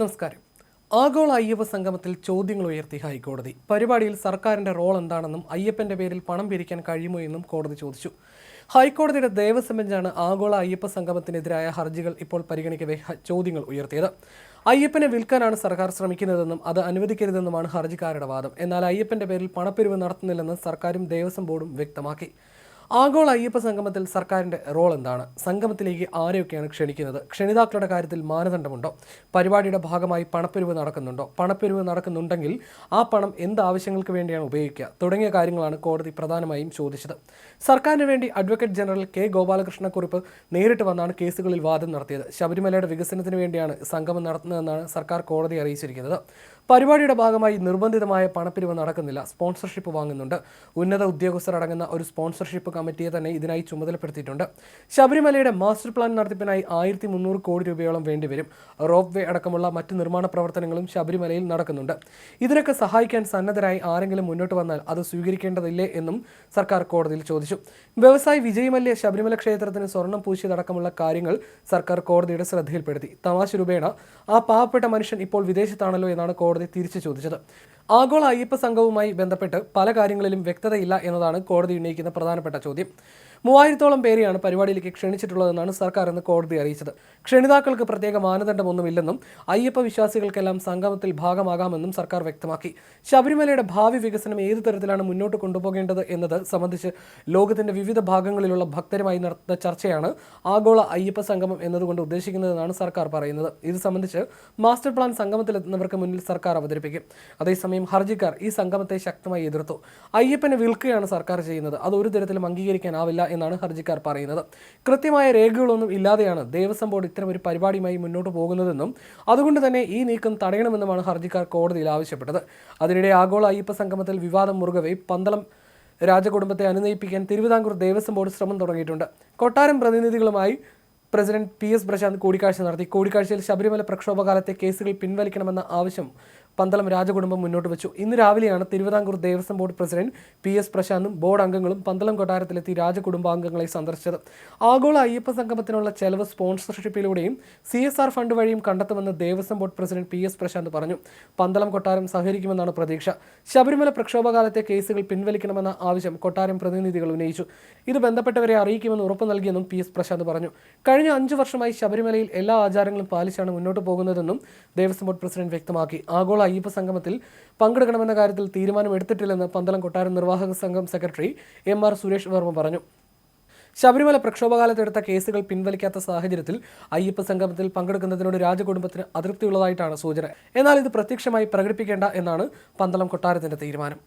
നമസ്കാരം. ആഗോള അയ്യപ്പ സംഗമത്തിൽ ചോദ്യങ്ങൾ ഉയർത്തി ഹൈക്കോടതി. പരിപാടിയിൽ സർക്കാരിന്റെ റോൾ എന്താണെന്നും അയ്യപ്പന്റെ പേരിൽ പണം പിരിക്കാൻ കഴിയുമോ എന്നും കോടതി ചോദിച്ചു. ഹൈക്കോടതിയുടെ ദേവസ്വം ബെഞ്ചാണ് ആഗോള അയ്യപ്പ സംഗമത്തിനെതിരായ ഹർജികൾ ഇപ്പോൾ പരിഗണിക്കവേ ചോദ്യങ്ങൾ ഉയർത്തിയത്. അയ്യപ്പനെ വിൽക്കാനാണ് സർക്കാർ ശ്രമിക്കുന്നതെന്നും അത് അനുവദിക്കരുതെന്നുമാണ് ഹർജിക്കാരുടെ വാദം. എന്നാൽ അയ്യപ്പന്റെ പേരിൽ പണപ്പിരിവ് നടത്തുന്നില്ലെന്ന് സർക്കാരും ദേവസ്വം ബോർഡും വ്യക്തമാക്കി. ആഗോള അയ്യപ്പ സംഗമത്തിൽ സർക്കാരിന്റെ റോൾ എന്താണ്? സംഗമത്തിലേക്ക് ആരെയൊക്കെയാണ് ക്ഷണിക്കുന്നത്? ക്ഷണിതാക്കളുടെ കാര്യത്തിൽ മാനദണ്ഡമുണ്ടോ? പരിപാടിയുടെ ഭാഗമായി പണപ്പിരിവ് നടക്കുന്നുണ്ടോ? പണപ്പിരിവ് നടക്കുന്നുണ്ടെങ്കിൽ ആ പണം എന്ത് ആവശ്യങ്ങൾക്ക് വേണ്ടിയാണ് ഉപയോഗിക്കുക? തുടങ്ങിയ കാര്യങ്ങളാണ് കോടതി പ്രധാനമായും ചോദിച്ചത്. സർക്കാരിന് വേണ്ടി അഡ്വക്കേറ്റ് ജനറൽ കെ ഗോപാലകൃഷ്ണക്കുറിപ്പ് നേരിട്ട് വന്നാണ് കേസുകളിൽ വാദം നടത്തിയത്. ശബരിമലയുടെ വികസനത്തിന് വേണ്ടിയാണ് സംഗമം നടത്തുന്നതെന്നാണ് സർക്കാർ കോടതി അറിയിച്ചിരിക്കുന്നത്. പരിപാടിയുടെ ഭാഗമായി നിർബന്ധിതമായ പണപ്പിരിവ് നടക്കുന്നില്ല. സ്പോൺസർഷിപ്പ് വാങ്ങുന്നുണ്ട്. ഉന്നത ഉദ്യോഗസ്ഥർ അടങ്ങുന്ന ഒരു സ്പോൺസർഷിപ്പ് കമ്മിറ്റിയെ തന്നെ ഇതിനായി ചുമതലപ്പെടുത്തിയിട്ടുണ്ട്. ശബരിമലയുടെ മാസ്റ്റർ പ്ലാൻ നടത്തിപ്പിനായി ആയിരത്തി മുന്നൂറ് കോടി രൂപയോളം വേണ്ടിവരും. റോപ്പ് വേ അടക്കമുള്ള മറ്റ് നിർമ്മാണ പ്രവർത്തനങ്ങളും ശബരിമലയിൽ നടക്കുന്നുണ്ട്. ഇതിനൊക്കെ സഹായിക്കാൻ സന്നദ്ധരായി ആരെങ്കിലും മുന്നോട്ട് വന്നാൽ അത് സ്വീകരിക്കേണ്ടതില്ലേ എന്നും സർക്കാർ കോടതിയിൽ ചോദിച്ചു. വ്യവസായി വിജയ് മല്യ ശബരിമല ക്ഷേത്രത്തിന് സ്വർണം പൂശിയതടക്കമുള്ള കാര്യങ്ങൾ സർക്കാർ കോടതിയുടെ ശ്രദ്ധയിൽപ്പെടുത്തി. തമാശ രൂപേണ ആ പാവപ്പെട്ട മനുഷ്യൻ ഇപ്പോൾ വിദേശത്താണല്ലോ എന്നാണ് കോടതി തിരിച്ചു ചോദിച്ചത്. ആഗോള അയ്യപ്പ സംഘവുമായി ബന്ധപ്പെട്ട് പല കാര്യങ്ങളിലും വ്യക്തതയില്ല എന്നതാണ് കോടതി ഉന്നയിക്കുന്ന പ്രധാനപ്പെട്ട ചോദ്യം. മൂവായിരത്തോളം പേരെയാണ് പരിപാടിയിലേക്ക് ക്ഷണിച്ചിട്ടുള്ളതെന്നാണ് സർക്കാർ എന്ന് കോടതി അറിയിച്ചത്. ക്ഷണിതാക്കൾക്ക് പ്രത്യേക മാനദണ്ഡമൊന്നുമില്ലെന്നും അയ്യപ്പ വിശ്വാസികൾക്കെല്ലാം സംഗമത്തിൽ ഭാഗമാകാമെന്നും സർക്കാർ വ്യക്തമാക്കി. ശബരിമലയുടെ ഭാവി വികസനം ഏതു തരത്തിലാണ് മുന്നോട്ട് കൊണ്ടുപോകേണ്ടത് എന്നത് സംബന്ധിച്ച് ലോകത്തിന്റെ വിവിധ ഭാഗങ്ങളിലുള്ള ഭക്തരുമായി നടത്തുന്ന ചർച്ചയാണ് ആഗോള അയ്യപ്പ സംഗമം എന്നതുകൊണ്ട് ഉദ്ദേശിക്കുന്നതെന്നാണ് സർക്കാർ പറയുന്നത്. ഇത് സംബന്ധിച്ച് മാസ്റ്റർ പ്ലാൻ സംഗമത്തിലെത്തുന്നവർക്ക് മുന്നിൽ സർക്കാർ അവതരിപ്പിക്കും. അതേസമയം ഹർജിക്കാർ ഈ സംഗമത്തെ ശക്തമായി എതിർത്തു. അയ്യപ്പനെ വിൽക്കുകയാണ് സർക്കാർ ചെയ്യുന്നത്. അത് ഒരു തരത്തിലും അംഗീകരിക്കാനാവില്ല എന്നാണ് ഹർജിക്കാർ പറയുന്നത്. കൃത്യമായ രേഖകളൊന്നും ഇല്ലാതെയാണ് ദേവസ്വം ബോർഡ് ഇത്തരം ഒരു പരിപാടിയുമായി മുന്നോട്ട് പോകുന്നതെന്നും അതുകൊണ്ട് തന്നെ ഈ നീക്കം തടയണമെന്നുമാണ് ഹർജിക്കാർ കോടതിയിൽ ആവശ്യപ്പെട്ടത്. അതിനിടെ ആഗോള അയ്യപ്പ സംഗമത്തിൽ വിവാദം മുറുകവെ പന്തളം രാജകുടുംബത്തെ അനുനയിപ്പിക്കാൻ തിരുവിതാംകൂർ ദേവസ്വം ബോർഡ് ശ്രമം തുടങ്ങിയിട്ടുണ്ട്. കൊട്ടാരം പ്രതിനിധികളുമായി പ്രസിഡന്റ് പി എസ് പ്രശാന്ത് കൂടിക്കാഴ്ച നടത്തി. കൂടിക്കാഴ്ചയിൽ ശബരിമല പ്രക്ഷോഭകാലത്തെ കേസുകൾ പിൻവലിക്കണമെന്ന ആവശ്യം പന്തളം രാജകുടുംബം മുന്നോട്ട് വെച്ചു. ഇന്ന് രാവിലെയാണ് Thiruvithamkoor Devaswom board president P S പ്രശാന്തും board അംഗങ്ങളും പന്തളം കൊട്ടാരത്തിലെത്തി രാജകുടുംബാംഗങ്ങളെ സന്ദർശിച്ചത്. ആഗോള അയ്യപ്പ സംഗമത്തിനുള്ള ചെലവ് സ്പോൺസർഷിപ്പിലൂടെയും സി എസ് ആർ ഫണ്ട് വഴിയും കണ്ടെത്തുമെന്ന് Devaswom board president P S Prashanth പറഞ്ഞു. പന്തളം കൊട്ടാരം സഹകരിക്കുമെന്നാണ് പ്രതീക്ഷ. ശബരിമല പ്രക്ഷോഭകാലത്തെ കേസുകൾ പിൻവലിക്കണമെന്ന ആവശ്യം കൊട്ടാരം പ്രതിനിധികൾ ഉന്നയിച്ചു. ഇത് ബന്ധപ്പെട്ടവരെ അറിയിക്കുമെന്ന് ഉറപ്പ് നൽകിയെന്നും പി എസ് പ്രശാന്ത് പറഞ്ഞു. കഴിഞ്ഞ അഞ്ചു വർഷമായി ശബരിമലയിൽ എല്ലാ ആചാരങ്ങളും പാലിച്ചാണ് മുന്നോട്ട് പോകുന്നതെന്നും ദേവസ്വം ബോർഡ് പ്രസിഡന്റ് വ്യക്തമാക്കി. ആഗോള അയ്യപ്പ സംഗമത്തിൽ പങ്കെടുക്കണമെന്ന കാര്യത്തിൽ തീരുമാനമെടുത്തിട്ടില്ലെന്ന് പന്തളം കൊട്ടാരം നിർവാഹക സംഘം secretary M R Suresh Varma പറഞ്ഞു. ശബരിമല പ്രക്ഷോഭകാലത്തെടുത്ത കേസുകൾ പിൻവലിക്കാത്ത സാഹചര്യത്തിൽ അയ്യപ്പ സംഗമത്തിൽ പങ്കെടുക്കുന്നതിനോട് രാജകുടുംബത്തിന് അതൃപ്തിയുള്ളതായിട്ടാണ് സൂചന. എന്നാൽ ഇത് പ്രത്യക്ഷമായി പ്രകടിപ്പിക്കേണ്ട എന്നാണ് പന്തളം കൊട്ടാരത്തിന്റെ തീരുമാനം.